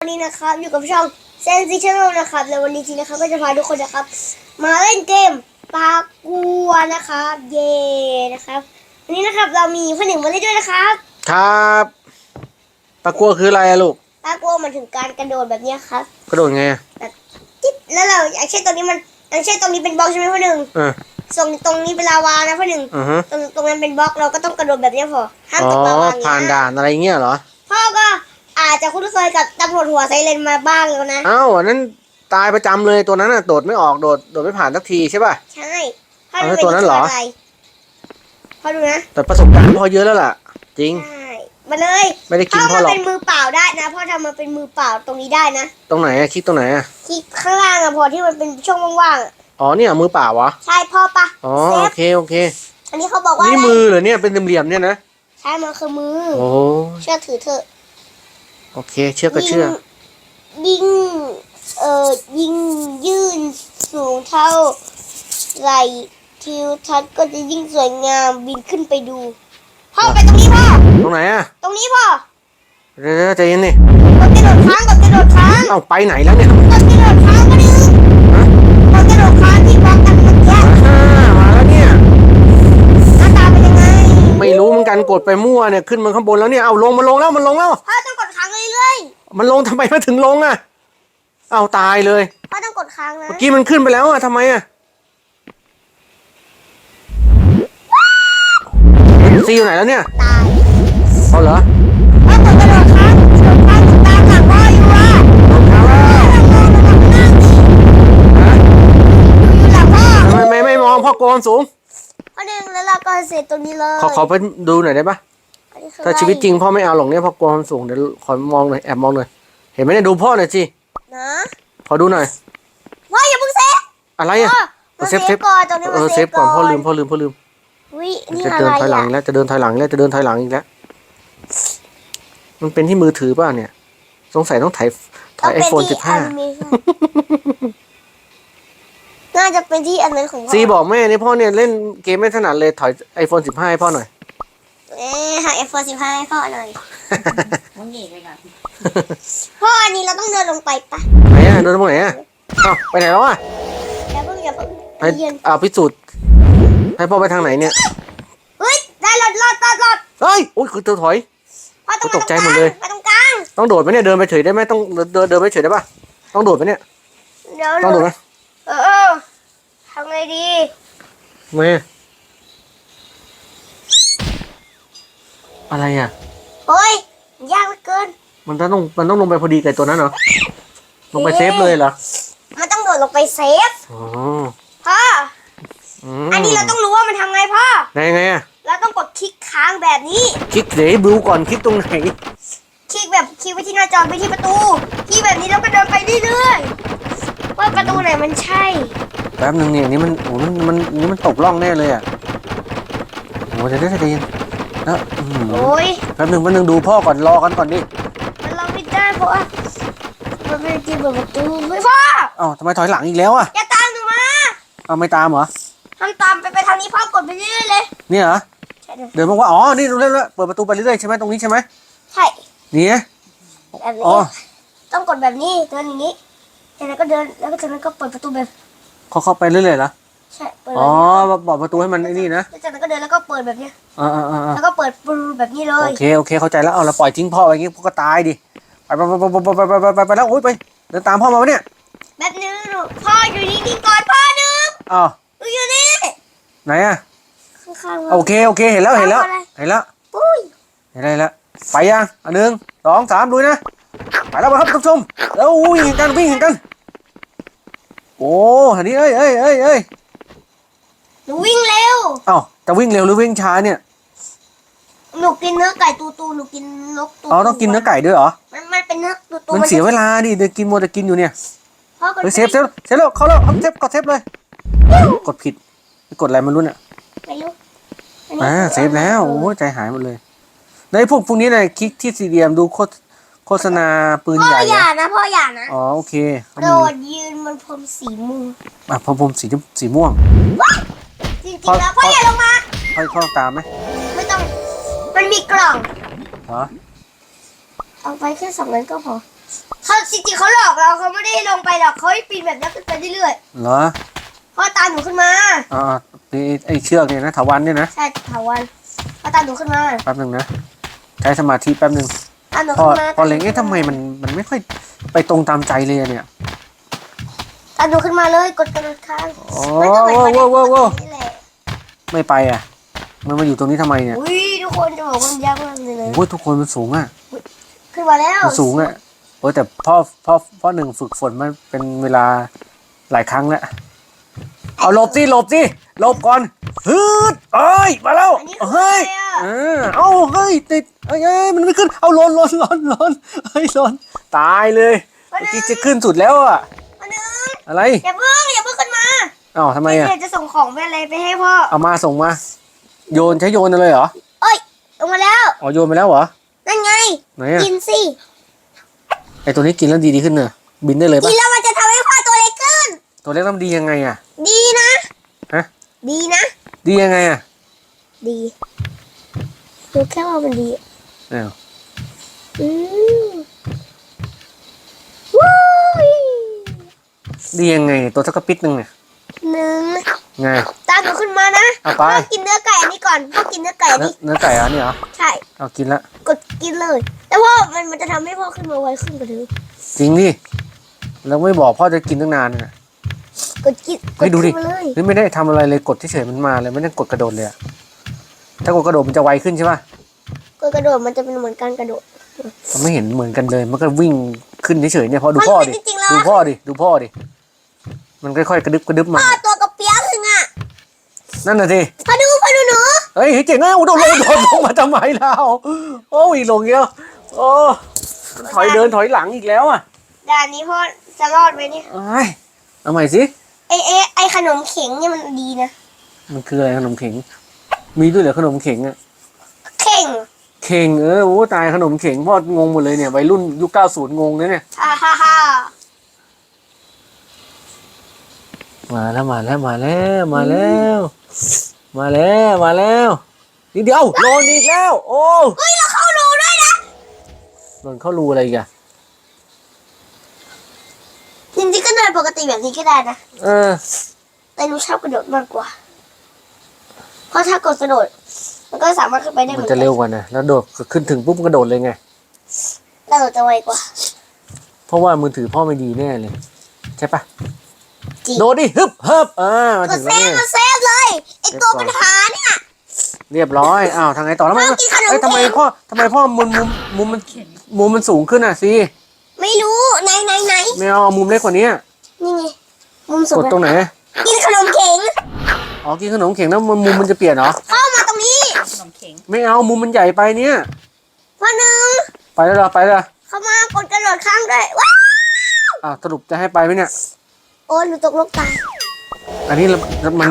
วันนี้นะครับอยู่กับช่องเซนซิชั่นนะครับแล้ววันนี้ทีนะครับก็จะพาทุกคนนะครับ มาเล่นเกมปลากัวนะครับ เย่นะครับวันนี้นะครับเรามีคนหนึ่งมาเล่นด้วยนะครับ ครับตะกัวคืออะไรอะลูกปลากัวมันถึงการกระโดดแบบเนี้ยครับกระโดดไงอะจิ๊บแล้วเราอย่างเช่นตรงนี้มันอย่างเช่นตรงนี้เป็นบล็อกใช่ไหมพ่อหนึ่งเออตรงตรงนี้เป็นลาวานะพ่อหนึ่งอือฮะตรงตรงนั้นเป็นบล็อกเราก็ต้องกระโดดแบบเนี้ยพอห้ามอ๋อตกลาวาอย่างผ่านเงี้ยด่านอะไรเงี้ยเหรอพ่อก็ อาจจะคุ้นเคยกับตำรวจหัวไซเรนมาบ้างแล้วนะเอ้าอันนั้นตายประจำเลยตัวนั้นน่ะโดดไม่ออกโดดโดดไม่ผ่านสักทีใช่ป่ะ ใช่พ่อเอาดูให้ตัวนั้นเหรอ ป็ะไพ่อดูนะ แต่ประสบการณ์พอเยอะแล้วล่ะ จริง ใช่ มาเลยไม่ได้กินพ่อพ่อมาหรอกเป็นมือเปล่าได้นะ พ่อทำมาเป็นมือเปล่าตรงนี้ได้นะ ตรงไหนอะคลิกตรงไหนอะที่ข้างล่างอะพอที่มันเป็นช่องว่างๆอะอ๋อเนี่ยมือเปล่าวะใช่พ่อปะอ๋อเซโอฟเคโอเค อันนี้เขาบอกว่านี่อะไรมือเหรอเนี่ยเป็นเหลี่ยมๆเนี่ยนะ ใช่มันคือมือ โอ้เชื่อถือเถอะ โอเค เชื่อก็เชื่อ ยิงเอ่อยิงยื่นสูงเท่าไหลทิวทัศน์ก็จะยิ่งสวยงามบินขึ้นไปดู พ่อไปตรงนี้พ่อ ตรงไหนอะตรงนี้พ่อเดี๋ยวๆใจเย็นนี่กดกระโดดค้างกดกระโดดค้าง เอ้าไปไหนแล้วเนี่ย กดกระโดดค้างก็ดึง ฮะ กดกระโดดค้างที่บล็อกกันเมื่อกี้ อ่ามาแล้วเนี่ย หน้าตาเป็นยังไง ไม่รู้เหมือนกันกดไปมั่วเนี่ยขึ้นมาข้างบนแล้วเนี่ยเอาลงมาลงแล้วมันลงแล้วพ่อต้องกดค้างเรื่อยมันลงทำไมมาถึงลงอะ เอาตายเลยๆพ่อต้องกดค้างนะเมื่อกี้มันขึ้นไปแล้วอะทำไมอะซีอยู่ไหนแล้วเนี่ยตายเอาเหรอพ่อกดกระโดดค้างกระโดดค้างตามหลังพ่ออยู่อะลงแล้วมองระวังหน้าดิฮะอยู่หลังพ่อ ทำไมไม่ไม่มองพ่อโกนสูง พ่อดึงแล้วเราก็เสร็จตรงนี้เลยขอขอไปดูหน่อยได้ปะอันนี้คือถ้าชีวิตจริงพ่อไม่เอาหรอกเนี่ยพ่อโกนสูงเดี๋ยวขอมองหน่อยแอบมองหน่อยเห็นไหมเนี่ยดูพ่อหน่อยสินะขอดูหน่อยพ่ออย่าเพิ่งเซฟอะไรอะพ่อมาเซเซฟฟก่อนตรงนี้เอมาอเซเซฟฟก่ก่ออนนพ่อลืมพ่อลืมพ่อลืมวินี่จะอะเดินไรถอยหลังอีกอะแล้วจะเดินถอยหลังอีกแล้วจะเดินถอยหลังอีกแล้วมันเป็นที่มือถือป่ะเนี่ย สงสัยต้องถ่ายถ่ายไอโฟนสิบห้าต้องเป็นที่ animation น่าจะเป็นที่อันนั้นของพ่อซีบอกแม่นี่พ่อเนี่ยเล่นเกมไม่ถนัดเลยถอยไอโฟนสิบห้าให้พ่อหน่อย เอ๊ะหา iPhone 15ให้พ่อหน่อยน้องเอกเลยค่ะพ่ออันนี้เราต้องเดินลงไปปะไหนอะเดินตรงไหนอะอ้าวไปไหนแล้วอะอย่าเพิ่งอย่าเพิ่งให้เย็นเอาพิสูจน์ให้พ่อไปทางไหนเนี่ยเฮ้ยได้รถรถรถรถเฮ้ยโอ้ยคือตัวถอยพ่อต้องตกใจหมดเลยมาตรงกลางต้องโดดไหมเนี่ยเดินไปเฉยได้ไหมต้องเดินเดินไปเฉยได้ป่ะต้องโดดไหมเนี่ยเดี๋ยวต้องโดดไหมเออเออ ทำไงดีไม่อะไรอะเฮ้ยยากเหลือเกิน มันต้องมันต้องลงไปพอดีกับตัวนั้นเหรอ ลงไปเซฟเลยเหรอ มันต้องโดดลงไปเซฟอ๋อพ่อมอันนี้เราต้องรู้ว่ามันทำไงพ่อไงไงอะ เราต้องกดคลิกค้างแบบนี้ คลิกเดี๋ยวดูก่อนคลิกตรงไหน คลิกแบบคลิกไปที่หน้าจอไปที่ประตูคลิกแบบนี้แล้วก็เดินไปเรื่อยๆ ว่าประตูไหนมันใช่ แป๊บนึงเนี่ยอันนี่มันโอ้มันมันอันนี่มันตกล่องแน่เลยอะโอ้เดี๋ยวเดี๋ยวเดี๋ยวเย็นแล้วอื้อหือโอ้ยแป๊บนึงแป๊บนึงดูพ่อก่อนรอกันก่อนดิมันเราไม่ได้เพราะว่ามันเป็นที่เปิดประตูไม่พ่อเอ้าทำไมถอยหลังอีกแล้วอะอย่าตามหนูมาเอ้าไม่ตามเหรอทำตามไปไปทางนี้พ่อกดไปเรื่อยๆเลยเนี่ยเหรอใช่เดี๋ยวเดินบอกว่าอ๋อนี่ดูเรื่อยๆเปิดประตูไปเรื่อยๆใช่ไหมตรงนี้ใช่ไหมใช่นี่ไงแบบนี้อ๋อต้องกดแบบนี้เดินอย่างนี้ แล้วก็เดินแล้วก็จากนั้นก็เปิดประตูแบบเขาเข้าไปเรื่อยๆเหรอใช่เปิดอ๋แบอบบอกประตูให้มันไอ้นี่นะนี้แล้วจากนั้นก็เดินแล้วก็เปิดแบบนี้อ่าอ่าอ่าแล้วก็เปิดปรูแบบนี้เลยโอเคโอเคเข้าใจแล้วเอาเราปล่อยทิ้งพ่อไว้อย่างงี้พ่อก็ตายดิไปไปไปไปไปไปไปไปไปแล้วโอ้ยไปเดินตามพ่อมาปะเนี่ยแบบนึงหนูพ่ออยู่นิ่งๆก่อนพ่อนึงอ้าวหนูอยู่นี่ไหนอะข้างๆโอเคโอเคเห็นแล้วเห็นแล้วเอาอะไรเห็นแล้ว ปุ้ยเห็นอะไรแล้วไปยังอันหนึ่งสองสามลุยนะ ไปแล้วครับท่านผู้ชมแล้วอุ้ยเห็นกันวิ่งเห็นกัน โอ้อันนี้เอ้ยเอ้ยเอ้ยเอ้ยหนูวิ่งเร็ว เอ้าจะวิ่งเร็วหรือวิ่งช้าเนี่ยหนูกินเนื้อไก่ตูตูหนูกินนกตูอ๋อต้องกินเนื้อไก่ด้วยเหรอ มันมันเป็นเนื้อตูตูมันเสียเวลาดิเดินกินมัวแต่กินอยู่เนี่ยพ่อกดเฮ้ยเซฟเซฟเซฟแล้วเข้าแล้วเอาเซฟกดเซฟเลย กดผิดไปกดอะไรมันรู้เนี่ยไม่รู้อ่าเซฟแล้วโอ้ยใจหายหมดเลยแล้วไอ้พวกพวกนี้เนี่ยคลิกที่สี่เหลี่ยมดูโฆษ โฆษณาปืนพ่อใหญ่อย่าอะนะพ่ออย่านะอ๋อโอเคเขาโดมีดยืนบนพรมสีม่วงอะพอผมสีสีม่วง จริงพ่อ ๆแล้วพ่ออย่าลงมา ค่อยเข้าตามไหมไม่ต้อง มันมีกล่อง เหรอเอาไปแค่สองนั้นก็พอเขาจริงๆเขาหลอกเราเขาไม่ได้ลงไปหรอกเขาให้ปีนแบบนี้ขึ้นไปเรื่อยเหรอๆพ่อตามหนูขึ้นมาอ่านี่ไอ้เชือกเนี่ยนะถาวันเนี่ยนะใช่ถาวันพ่อตามหนูขึ้นมาแป๊บหนึ่งนะใช้สมาธิแป๊บหนึ่ง ตามหนูพอขึ้นมาพอเล็งเอ๊ะทำไมมันมันไม่ค่อยไปตรงตามใจเลยอะเนี่ยตามหนูขึ้นมาเลยกดกระโดดข้างโอ้มันก็เหมือนโว้วันโว้โว้โว้นี่แหละไม่ไปอะ มันมาอยู่ตรงนี้ทำไมเนี่ยอุ้ยทุกคนจะบอกว่ามันยากมากเลยนะโอ้ยทุกคนมันสูงอะขึ้นมาแล้วมันสูงอะโอ้ยแต่พ่อพ่อพ่อหนึ่งฝึกฝนมันเป็นเวลาหลายครั้งแล้ว เอาหลบสิหลบสิหลบก่อนฮึดเอ้ยมาแล้วอันนี้คือเฮ้ยอะไรอะเออเอาเฮ้ยติดเอ้ยเอ้ยมันไม่ขึ้นเอาหล่นหล่นหล่นหล่นเฮ้ยหล่นตายเลยเมื่อกี้จะขึ้นสุดแล้วอะมาหนึ่งอะไรอย่าเพิ่งอย่าเพิ่งขึ้นมาอ้าวทำไมอะเดี๋ยวจะส่งของไปอะไรไปให้พ่อเอามาส่งมา โยนใช้โยนเลยเหรอเอ้ยลงมาแล้วอ๋อโยนไปแล้วเหรอนั่นไงไหนอะกินสิไอตัวนี้กินแล้วดีดีขึ้นเนอะบินได้เลยกิปะนแล้วมันจะ ตัวเล็กต้องดียังไงอะ ดีนะฮะ ดีนะ ดียังไงอะ ดีรู้แค่ว่ามันดีอ้าวอืมวู้ยดียังไง ตัวสักกระปิดนึงเนี่ยหนึ่งไง ตามหนูขึ้นมานะเอาไป พ่อกินเนื้อไก่อันนี้ก่อนพ่อกินเนื้อไก่อันเนื้อนี้เนื้อไก่อันนี้เหรอใช่ เอากินละกดกินเลยแล้วพ่อมันมันจะทำให้พ่อขึ้นมาไวขึ้นกว่าเดิมจริงดิแล้วไม่บอกพ่อจะกินตั้งนานน่ะ กดกินเฮ้ยดูดิกขึ้นมาเลยนี่ไม่ได้ทำอะไรเลยกดเฉยๆมันมาเลยไม่ได้กดกระโดดเลยอะถ้ากดกระโดดมันจะไวขึ้นใช่ปะกดกระโดดมันจะเป็นเหมือนการกระโดด มันไม่เห็นเหมือนกันเลย มันก็วิ่งขึ้นเฉยๆเนี่ยพอดูพ่อดิ มันเป็นจริงๆแล้ว ดูพ่อดิ ดูพ่อดิ มันค่อยๆกระดึบกระดึบมา พ่อตัวกระเปียกถึงอะนั่นน่ะสิ พอดูพอดูหนูเฮ้ยเจ๋งอะโอ้โดดลงโดดลงมาทำไมเราโอ้ยลงเงี้ยโอ้ถอยเดินถอยหลังอีกแล้วอะด่านนี้พ่อจะรอดไหมเนี่ยเอ้ยเอาใหม่สิ ไอไอไอขนมเข็งเนี่ยมันดีนะมันคืออะไรขนมเข็ง มีด้วยเหรอขนมเข็งอะเข่งเข่งเออโอ้ตายขนมเข็งพ่องงหมดเลยเนี่ยวัยรุ่นยุคเก้าศูนย์งงนะเนี่ยฮ่าฮ่าฮ่ามาแล้วมาแล้วมาแล้วมาแล้ว มาแล้วมาแล้วนิดเดียวโดนอีกแล้ว โอ้เฮ้ยเราเข้ารูด้วยนะโดนเข้ารูอะไรอีกอะ จริงๆก็เดินปกติแบบนี้ก็ได้นะ เออ แต่หนูชอบกระโดดมากกว่า เพราะถ้ากดกระโดด มันก็สามารถขึ้นไปได้เหมัมืนอนกัจะเร็วกว่านะแล้วโดดขึ้นถึงปุ๊บมันกระโดดเลยไง กระโดดจะไวกว่า เพราะว่ามือถือพ่อไม่ดีแน่เลย ใช่ปะจริง โดดดิฮึบฮึบอ่ามาก็ถึงเซแล้วฟเนี่ยก็เซฟเลยไอตัวปัญหาเนี่ย เรียบร้อยอ้าวทางไหนต่อแล้วมันพ่อกินขนมเอ้ยทำไมเข็งพ่อทำไมพ่อมุมมุมมุมมันมุมมันสูงขึ้นอะสิ ไม่รู้ไหนไหนไหนไม่เอาเอามุมเล็กกว่านี้นี่ไงมุมสูกงดตรงไหน กินขนมเข็งอ๋อ กินขนมเข็งแล้วมันมุมมันจะเปลี่ยนเหรอ เข้ามาตรงนี้ขนมเข็งไม่เอามุมมันใหญ่ไปเนี่ย พ่อหนึ่งไปแล้วเหรอไปแล้วเหรอเข้ามากดกระโดดข้ามด้วยว้าอ่าวสรุปจะให้ไปไหมเนี่ย โอ้ยหนูตกลงตายอันนี้เรามัน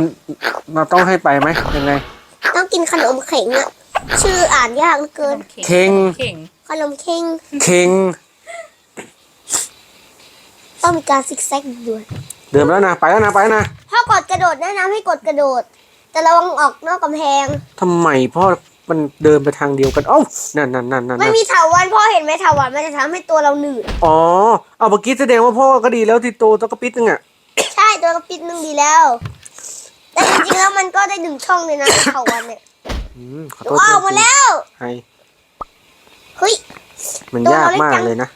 เราต้องให้ไปไหมยังไง ต้องกินขนมเข็งอะชื่ออ่านยากเหลือเกิน เข็ง เข็งขนมเข็งเข็ง ต้องมีการซิกแซกด้วยเดินไปแล้วนะไปแล้วนะไปแล้วนะถ้ากดกระโดดแนะนำให้กดกระโดด แต่ระวังออกนอกกำแพง ทำไมพ่อมันเดินไปทางเดียวกันเอ้านั่นนั่นนั่นนั่นมันมีเถาวันพ่อเห็นไหมเถาวันมันจะทำให้ตัวเราหนืด อ๋อเอาเมื่อกี้แสดงว่าพ่อก็ดีแล้วที่โตตะกระปิดนึงอะใช่ตัวกระปิดนึงดีแล้ว แต่จริงๆแล้วมันก็ได้หนึ่งช่องเลยนะเถาวันเนี่ยอืมขอหนูโทษออกมาแล้วให้เฮ้ย มันยากมากเลยนะ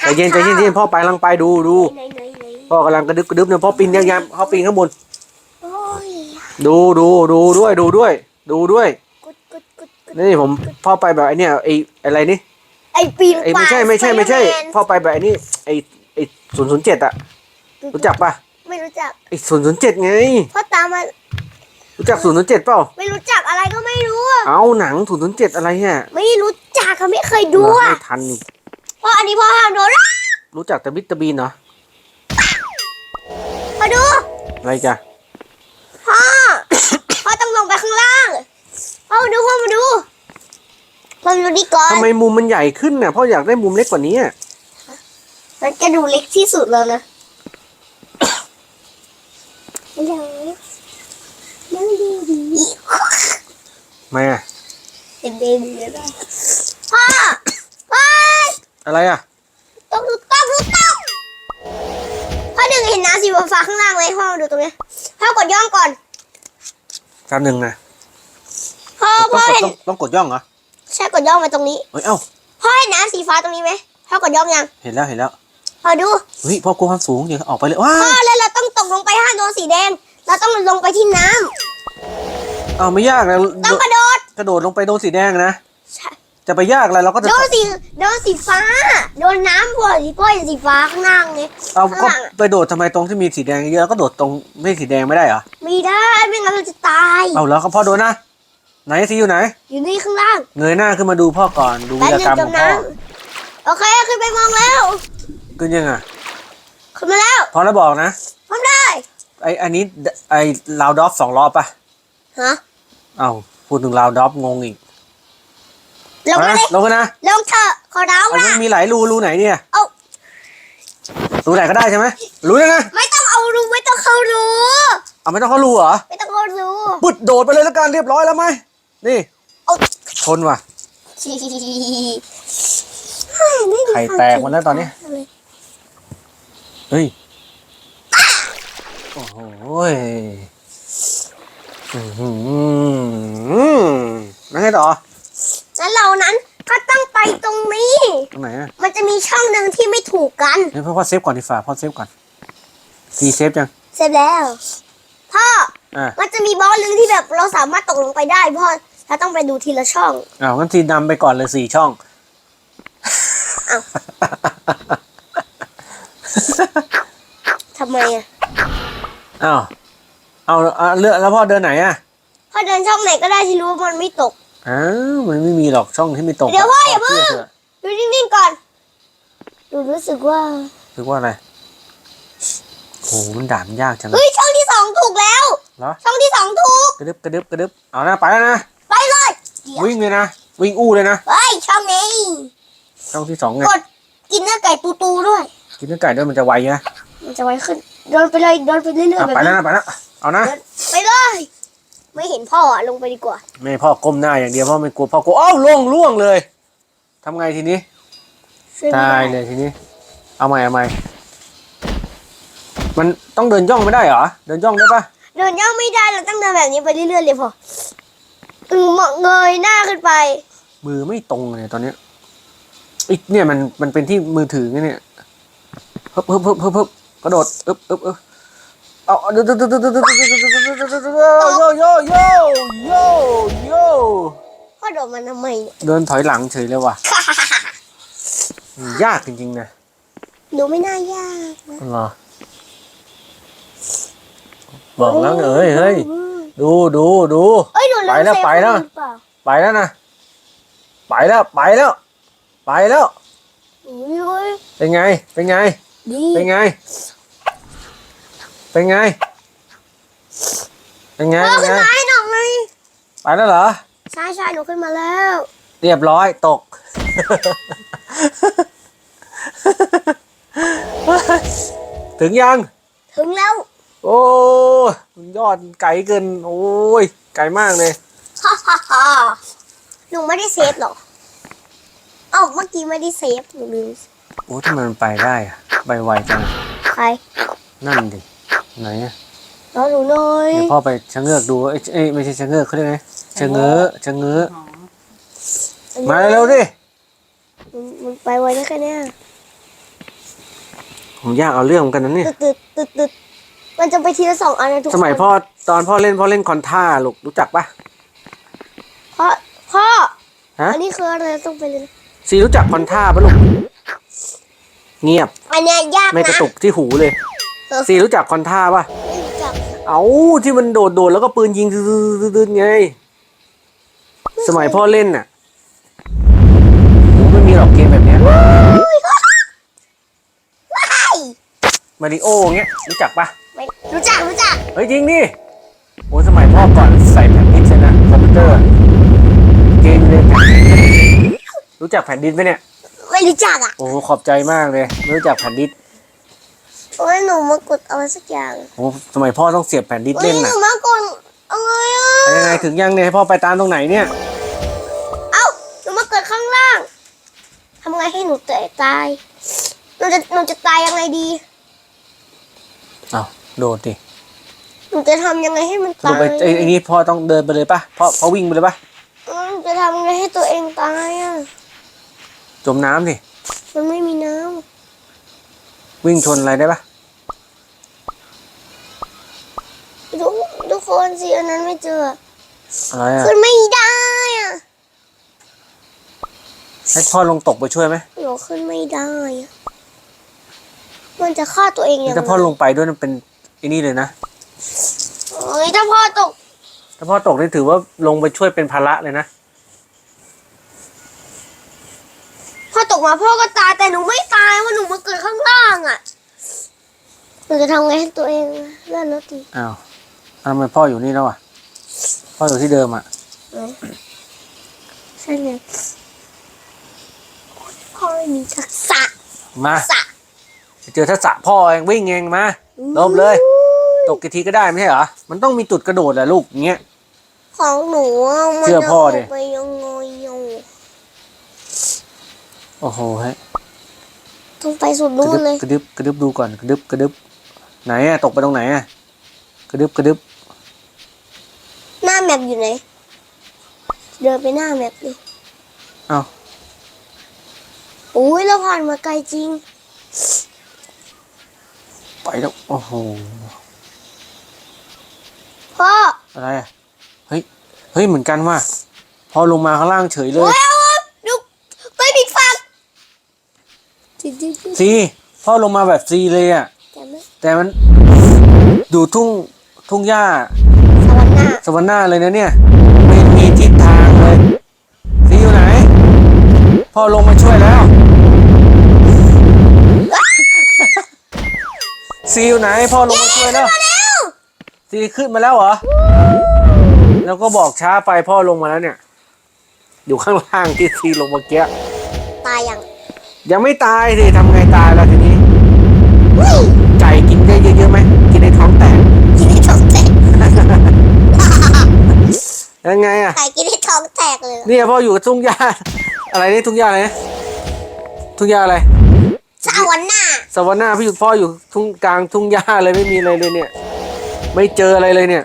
ใจเย็นใจเย็นใจเย็นพ่อไปกำลังไปดูดูไหนไหนไหนพ่อกำลังกระดึบกระดึบเนี่ยพ่อปีนยังยังพ่อปีนข้างบน โอ้ยดูดูดูด้วยดูด้วย ดูด้วยกดกดกดกดนี่ผมพ่อไปแบบไอ้เนี่ยไอ้อะไรนี่ไอปีนไอ้ไม่ป่ายใช่ไม่ใช่ไม่ใช่ Spider-Man พ่อไปแบบไอ้นี่ไอ้ไอ้ศูนย์ศูนย์เจ็ดอะรู้จักปะไม่รู้จักไอ้ศูนย์ศูนย์เจ็ดไง พ่อตามมารู้จักศูนย์ศูนย์เจ็ดเปล่าไม่รู้จักอะไรก็ไม่รู้อะเอาหนังศูนย์ศูนย์เจ็ดอะไรเนี่ยไม่รู้จักเขาไม่เคยดูเหรออะ ไม่ทันอีก พ่ออันนี้พ่อห้ามโดนรู้จักแต่วิตามินเหรอ มาดู อะไรจ้ะพ่อ พ่อต้องลงไปข้างล่าง พ่อมาดูพ่อมาดูพ่อมาดูนี่ก่อนทำไมมุมมันใหญ่ขึ้นน่ะ พ่ออยากได้มุมเล็กกว่านี้อะมันจะดูเล็กที่สุดแล้วนะฮัลโหลนั่งดีดีไม่อะเป็นเบบีแล้วพ่อพ่อ อะไรอะต้องต้องดูต้องพ่อหนึ่งเห็นน้ำสีฟ้าข้างล่างไหมพ่อมาดูตรงนี้พ่อกดย่องก่อนแป๊บหนึ่งนะพ่อพ่อเห็นต้องต้องกดย่องเหรอใช่กดย่องมาตรงนี้เฮ้ยเอ้าพ่อเห็นน้ำสีฟ้าตรงนี้ไหมพ่อกดย่องยัง เห็นแล้วเห็นแล้วพอดูเฮ้ยพ่อกลัวความสูงเดี๋ยวออกไปเลยว้าพ่อแล้วเราต้องตกลงไปห้าโดนสีแดง เราต้องลงไปที่น้ำเอาไม่ยากนะต้องกระโดดกระโดดลงไปโดนสีแดงนะใช่ จะไปยากอะไรเราก็จะโดนสีโดนสีฟ้า โดนน้ำพ่อสีพ่อเห็นสีฟ้าข้างล่างไงเอาข้างก็หลังอะไปโดดทำไมตรงที่มีสีแดงเยอะแล้วก็โดดตรงไม่สีแดงไม่ได้เหรอไม่ได้ไม่งั้นเราจะตายเอาแล้วก็พ่อโดนนะไหนสีอยู่ไหน อยู่นี่ข้างล่างเงยหน้าขึ้นมาดูพ่อก่อนดูแป๊วีบรนึกรงรมจของมพ่อน้ำโอเคขึ้นไปมองแล้วขึ้นยังอะขึ้นมาแล้วพอแล้วบอกนะพร้อมได้ไออันนี้ไอลาวดอฟสองรอบป่ะฮะเอาพูดถึงลาวดอฟงงอีก ลงมานะเลยลงกันนะลงเถอะขอร้องเอาละมันมีหลายรูรูไหนเนี่ยเอารูไหนก็ได้ใช่ไหมรู้แล้วนะไม่ต้องเอารูไม่ต้องเข้ารูเอาไม่ต้องเข้ารูเหรอไม่ต้องเข้ารูปุดโดดไปเลยแล้วกันเรียบร้อยแล้วไหมนี่เอาชนว่ะไข่แตกหมดแล้วตอนนี้เฮ้ยโอ้โหยอื้อหือแล้วไงต่อแล้ว เรานั้นก็ต้องไปตรงนี้ ตรงไหนอะมันจะมีช่องหนึ่งที่ไม่ถูกกันเฮ้ยพ่อพ่อเซฟก่อนดีฝ่าพ่อเซฟก่อนทีเซฟยังเสร็จแล้ว พ่อ อ่ามันจะมีบอลหนึ่งที่แบบเราสามารถตกลงไปได้พ่อเราต้องไปดูทีละช่อง อ้าวงั้นทีนำไปก่อนเลยสี่ช่องอ้าว ทำไมอะ อ้าวเอาเอาเลือกแล้วพ่อเดินไหนอะ พ่อเดินช่องไหนก็ได้ที่รู้ว่ามันไม่ตก อ้าวมันไม่มีหรอกช่องที่ไม่ตรงเดี๋ยวพ่ออย่าเพิ่งชื่ถะดูนิ่งๆก่อนดูรู้สึกว่ารู้ว่าอะไรโหมันด่านยากจังเลเฮ้ยยช่องที่สองถูกแล้ว เหรอช่องที่สองถูก กระดึบกระดึบกระดึบเอานะไปแล้วนะไปเลยเดี๋ยววิ่งเลยนะวิ่งอู้เลยนะเฮ้ยช่องนี้ ช่องที่สองไงกดกินเนื้อไก่ตูตูๆด้วย กินเนื้อไก่ด้วยมันจะไวนะมันจะไวขึ้นเดินไปเลยเดินไปเรื่อยอะๆแบบไปแล้วนี้นะไปแล้วเอานะเดินไปเลย ไม่เห็นพ่ออะลงไปดีกว่า ไม่ให้พ่อก้มหน้าอย่างเดียวพ่อไม่กลัวพ่อกลัวอ้าวล่วงล่วงเลยทำไงทีนี้ ช่วยไม่ตายได้เลยทีนี้ เอาใหม่เอาใหม่ มันต้องเดินย่องไม่ได้เหรอ เดินย่องได้ปะเดินย่องไม่ได้เราต้องเดินแบบนี้ไปเรื่อยๆเลยพ่ออืมเงยหน้าขึ้นไป มือไม่ตรงเลยตอนเนี้ยอีกเนี่ยมันมันเป็นที่มือถือไงเนี่ยเพิ่มเพิ่มเพิ่มเพิ่มเพิ่มกระโดดอึ๊บอึ๊บอึ๊บ เอาดูดูดูดูดูดูดูดูดูดูโยโยโยโยโยพ่อโดดมันทำไมเนี่ยเดินถอยหลังเฉยเลยว่ะ ยากจริงๆนะหนูไม่น่ายากนะหรอบอกแล้วเฮ้ยเฮ้ยดูดูดูเอ้ยหนูไปแล้วไปแล้วไปแล้วนะไปแล้วไปแล้ว ไปแล้วเป็นไงเป็นไงเป็นไง เป็นไง เป็นไง พ่อเป็นขึ้นไง มาให้หน่อยไปแล้วเหรอ ใช่ใช่หนูขึ้นมาแล้วเรียบร้อยตก ถึงยัง ถึงแล้วโอ้ยยอดไกลเกิน โอ้ย ไกลมากเลย ฮ่าฮ่าฮ่าหนูไม่ได้เซฟหรอเอ้าเมื่อกี้ไม่ได้เซฟหนูลืมโอ้ทำไมมันไปได้อะไปไวจัง ใครนั่นดิ ไหนอะรอหนูหน่อยเดี๋ยวพ่อไปชะเงือกดูเอ้ยเอ้ยไม่ใช่ชะเงือกเขาเรียกไงชะเงือชะเงือหอมมาเร็วๆดิมันมันไปไวได้แค่เนี้ยผมยากเอาเรื่องเหมือนกันนะเนี่ย ตึดตึดตึดตึดมันจะไปทีละสองอันนะทุกคนสมัยพ่อตอนพ่อเล่นพ่อเล่นคอนท่าลูกรู้จักปะพ่อพ่อฮะอันนี้คืออะไรต้องไปเลยนะซีรู้จักคอนท่าปะลูกเงียบ อันเนี้ยยากนะ ไม่กระตุกที่หูเลยเออ ซีรู้จักคอนท่าปะไม่รู้จักเอาที่มันโดดโดดๆแล้วก็ปืนยิงดืดๆๆไง สมัยพ่อเล่นน่ะโอ้ไม่มีหรอกเกมแบบเนี้ยว้ายมาริโอเงี้ยรู้จักปะไม่รู้จักรู้จักเฮ้ยจริงดิโอ้สมัยพ่อก่อนใส่แผ่นดินเลยนะคอมพิวเตอร์อะเกมเลยแผ่นดินรู้จักแผ่นดินไหมเนี่ยไม่รู้จักอะโอ้ขอบใจมากเลยไม่รู้จักแผ่นดิน โอ้ยหนูมากดอะไรสักอย่างโอ้สมัยพ่อต้องเสียบแผ่นดินโอ้ยเล่นหนูน่ะมากดอะไรอะไปยังไงถึงยังเนี่ยให้พ่อไปตามตรงไหนเนี่ย เอ้าหนูมาเกิดข้างล่างทำไงให้หนูเตะตายหนูจะหนูจะตายยังไงดี เอาโดดดิหนูจะทำยังไงให้มันลงตายไปไอ้ไอ้นี่พ่อต้องเดินไปเลยปะพ่อพ่อวิ่งไปเลยปะอืมจะทำยังไงให้ตัวเองตายอะจมน้ำดิ มันไม่มีน้วิ่งชนอะไรได้ปะ ทุกทุกคนสิอันนั้นไม่เจออะไรอะขึ้นไม่ได้อะให้พ่อลงตกไปช่วยไหมหนูขึ้นไม่ได้อะมันจะฆ่าตัวเองยังไงถ้าพ่อลงไปด้วยมันเป็นไอ้นี่เลยนะโอ้ยถ้าพ่อตก ถ้าพ่อตกนี่ถือว่าลงไปช่วยเป็นภาระเลยนะ พ่อตกมาพ่อก็ตายแต่หนูไม่ตายเพราะหนูมาเกิดข้างล่างอะหนูจะทำไงให้ตัวเองเลื่อนรถดีอ้าว ทำไมพ่ออยู่นี่แล้วอะ พ่ออยู่ที่เดิมอะใช่ไงพ่อไม่มีทักษะมาทักษะเจอทักษะพ่อเองวิ่งเองมาลบเลย ตกกี่ทีก็ได้ไม่ใช่เหรอ มันต้องมีจุดกระโดดแหละลูกอย่างเงี้ย ของหนูะมันเชื่อพ่อดิ ไปยังไงอยู่โอ้โหฮ้ยต้องไปสุดกระนู่ดึนบเลย กระดึบกระดึบดูก่อนกระดึบกระดึบไหนอะตกไปตรงไหนอะกระดึบกระดึบ แมปอยู่ไหน เดินไปหน้าแมปดิอ้าวอุ้ยเราผ่านมาไกลจริง ไปแล้วโอ้โหพ่ออะไรอะเฮ้ยเฮ้ยเหมือนกันว่ะพอลงมาข้างล่างเฉยเลโอ้ยยเอาดูไปผิดฝั่งจริงๆซีพ่อลงมาแบบซีเลยอะแต่ไม่แต่มันดูทุ่งทุ่งหญ้าสวรรค์หน้า สวรรค์หน้าเลยนะเนี่ยไม่มีทิศทางเลยซีอยู่ไหน พ่อลงมาช่วยแล้วซีอยู่ไหนพ่อลงมาช่วยแล้วซีขึ้นมาแล้วเหรอ แล้วก็บอกช้าไปพ่อลงมาแล้วเนี่ย อยู่ข้างล่างที่ซีลงเมื่อกี้ตายยัง ยังไม่ตายสิทำไงตายแล้วทีนี้อุ้ยไก่กินได้เยอะๆไหมกินในท้องแตก กินให้ท้องแตก ยังไงอะไก่กินให้ท้องแตกเลยเนี่ยพ่ออยู่กับทุ่งหญ้า อะไรนี่ทุ่งหญ้าอะไรนะทุ่งหญ้าอะไรสวรรค์หน้าสวรรค์หน้าพี่อยู่พ่ออยู่ทุ่งกลางทุ่งหญ้าเลยไม่มีอะไรเลยเนี่ย ไม่เจออะไรเลยเนี่ย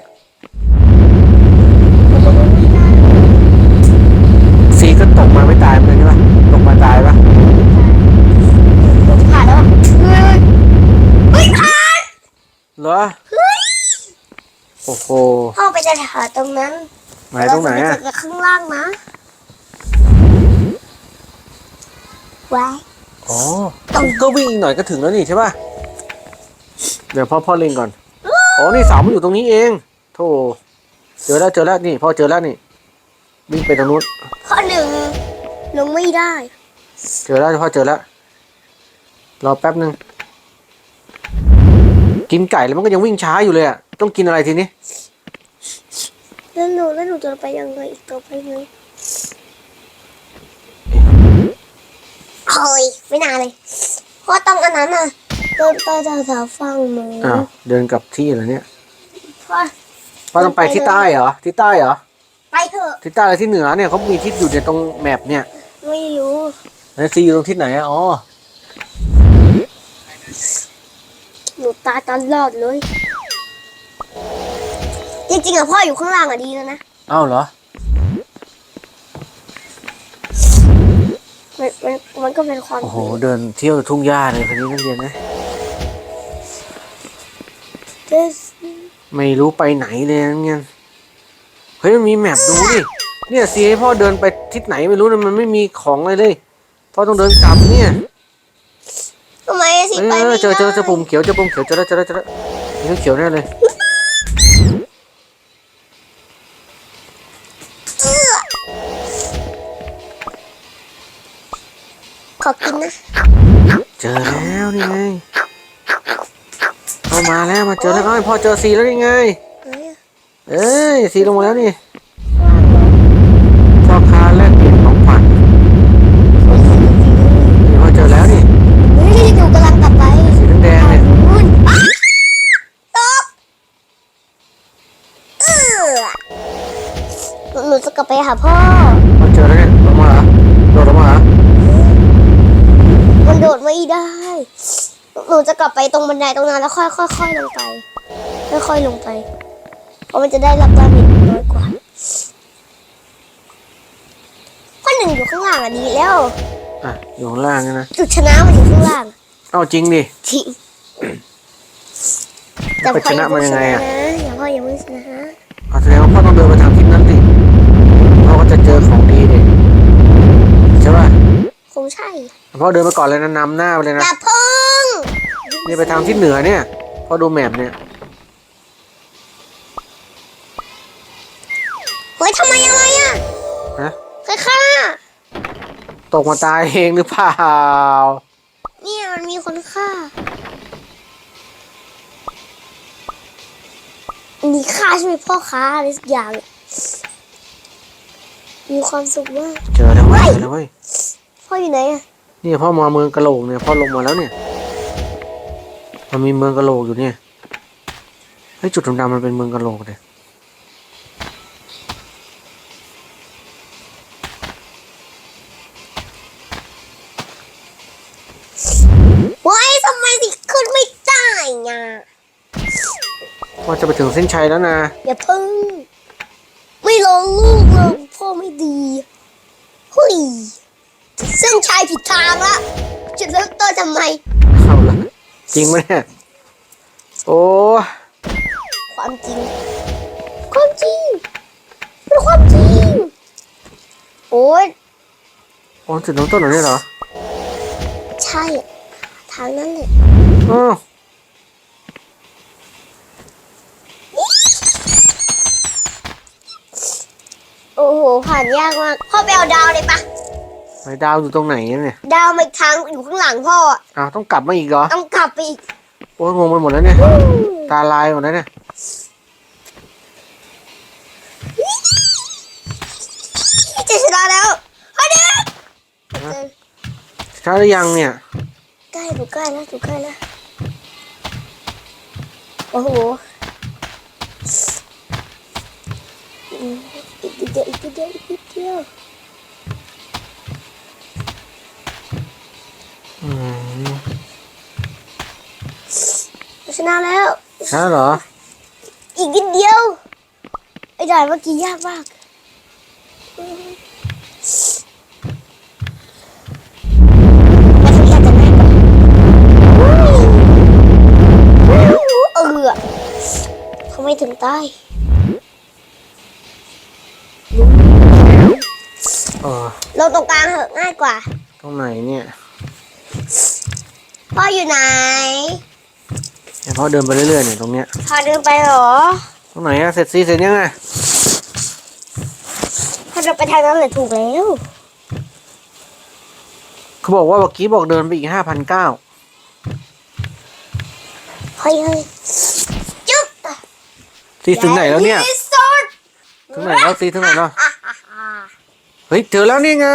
ซีก็ตกมาไม่ตายเหมือนกันใช่ปะตกมาตายปะผ่านแล้วอะเฮ้ยเฮ้ยผ่านเหรอโอ้โห พ่อไปจะหาตรงนั้น ไหนตรงไหนอะเราจปเจอข้างล่างนะไว้อ๋อก็วิ่งอีกหน่อยก็ถึงแล้วนี่ใช่ปะเดี๋ยวพ่อพ่อเล็งก่อน อ๋อ นี่เสามันอยู่ตรงนี้เอง โธ่ เจอแล้วเจอแล้วนี่พ่อเจอแล้วนี่วิ่งไปตรงนู้นข้อหนึ่งลงไม่ได้ เจอแล้วพ่อเจอแล้ว รอแป๊บหนึ่งกินไก่แล้วมันก็ยังวิ่งช้าอยู่เลยอะ ต้องกินอะไรทีนี้ แล้วหนูแล้วหนูจะไปยังไงอีกต่อไปไงเฮ้ยไม่นานเลยพ่อต้องอันนั้นอะเดินไปแถวๆฝั่งหนูอ้าวเดินกลับที่เหรอเนี่ยพ่อพ่อต้องไปที่ใต้เหรอที่ใต้เหรอไปเถอะที่ใต้หรือที่เหนือเนี่ยเขามีทิศอยู่ในตรงแมปเนี่ยไม่รู้แล้วซีอยู่ตรงทิศไหนอะอ๋อหนูตายตลอดเลย จริงๆอะพ่ออยู่ข้างล่างอะดีแล้วนะอ้าวเหรอ มันมันมันก็เป็นความโอ้โห เดินเที่ยวทุ่งหญ้าเลยคนนี้นักเรียนนะเฮ้ยไม่รู้ไปไหนเลยนักเรียนเฮ้ยมันมีแมปดูดิ เนี่ยซีให้พ่อเดินไปทิศไหนไม่รู้นะมันไม่มีของอะไรเลย พ่อต้องเดินกลับเนี่ยทำไมสิเอไปอไม่เจอเจอเจอได้ปุ่มเขียวเจอปุ่มเขียวเจอแล้วเจอแล้วเจอแล้วนี่เขียวแน่เลย พ่อเจอซีแล้วนี่ไงเฮ้ยเอ้ยซีลงมาแล้วนี่พ่อค้าแลกเปลี่ยนของขวัญนี่พ่อเจอแล้วนี่เฮ้ยหนูกำลังกลับไปสีแดงๆเนี่ยนู่นอ๊ะตกเออหนูจะกลับไปหาพ่อพ่อเจอแล้วเนี่ยลงมาเหรอโดดลงมาเหรอมันโดดไม่ได้ได้หนูจะกลับไปตรงบันไดตรงนั้นแล้วค่อยค่อยค่อยลงไป ค่อยๆลงไป เพราะมันจะได้รับดาเมจน้อยกว่าข้อหนึ่งอยู่ข้างล่างอะดีแล้วอะอยู่ข้างล่างนะจุดชนะมันอยู่ข้างล่างเอาจริงดิจริงไปชนะมันยังไงอะอย่าพ่ออย่าเพิ่งชนะเอาแสดงว่าพ่อต้องเดินไปทางทิศนั้นสิพ่อก็จะเจอของดีดิใช่ป่ะคงใช่พ่อเดินไปก่อนเลยนะนำหน้าไปเลยอนะย่าเพิ่งนี่ไปทางทิศเหนือเนี่ยพ่อดูแมพเนี่ย เฮ้ยทำไมอะไรอะนะใครฆ่า ตกมาตายเองหรือเปล่า เนี่ยมันมีคนฆ่า มีฆ่าใช่ไหมพ่อค้าอะไรสักอย่างเนี่ยมีความสุขมาก เจอแล้วเว้ยเจอแล้วเว้ยพ่ออยู่ไหนอะ นี่พ่อมาเมืองกะโหลกเนี่ยพ่อลงมาแล้วเนี่ย มันมีเมืองกะโหลกอยู่เนี่ยเฮ้ยจุดดำๆมันเป็นเมืองกะโหลกเลย จะไปถึงเส้นชัยแล้วนะ อย่าเพิ่ง ไม่ลงลูกเลยพ่อไม่ดีเฮ้ยเส้นชัยผิดทางละจะเริ่มต้นทำไมเข้าละจริงไหมเนี่ยโอ้ความจริง ความจริงเป็นความจริง โอ้ยโอ้จุดน้ำต้นเหรอเนี่ยเหรอ ใช่ ทางนั้นเลยอ้าว โอ้โหผ่านยากมากพ่อไปเอาดาวเลยปะไหนดาวอยู่ตรงไหนเนี่ยดาวมาอีกทางอยู่ข้างหลังพ่ออะอ้าวต้องกลับมาอีกเหรอต้องกลับไปอีกโอ้ยงงไปหมดแล้วเนี่ย ตาลายหมดแล้วเนี่ยจะชนะแล้วเฮ้ยเด็กช้าหรือยังเนี่ยใกล้ถูกใกล้แล้วถูกใกล้แล้วโอ้โห อีกนิดเดียวอีกนิดเดียวอีกนิดเดียวอืมชนะแล้วช้าเหรอ อีกนิดเดียว ไอ้ด่านเมื่อกี้ยากมากอย่างจะง่ายเออทำไมถึงตาย ออลงตรงกลางเหอะง่ายกว่า ตรงไหนเนี่ยพ่ออยู่ไหนเดี๋ยวพ่อเดินไปเรื่อยๆเนี่ยตรงเนี้ยพาเดินไปเหรอ ตรงไหนอะเสร็จซีเสร็จยังไงพาเดินไปทางนั้นเลยถูกแล้วเขาบอกว่าเมื่อกี้บอกเดินไปอีกห้าพันเก้าเฮ้ยเฮ้ยจุ๊บซีถึงไหนแล้วเนี่ย ที่สุดถึงไหนแล้วซีถึงไหนแล้วเฮ้ยเจอแล้วนี่ไง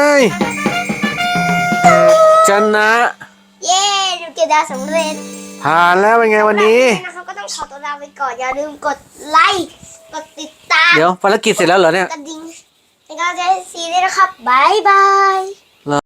ชนะเย้ดูเก็บดาวสำเร็จผ่านแล้วเป็นไงวันนี้นะคะก็ต้องขอตัวลาไปก่อนอย่าลืมกดไลค์กดติดตามเดี๋ยวภารกิจเสร็จแล้วเหรอเนี่ยกระดิ่งเป็นกำลังใจให้ซีด้วยนะครับบ๊ายบาย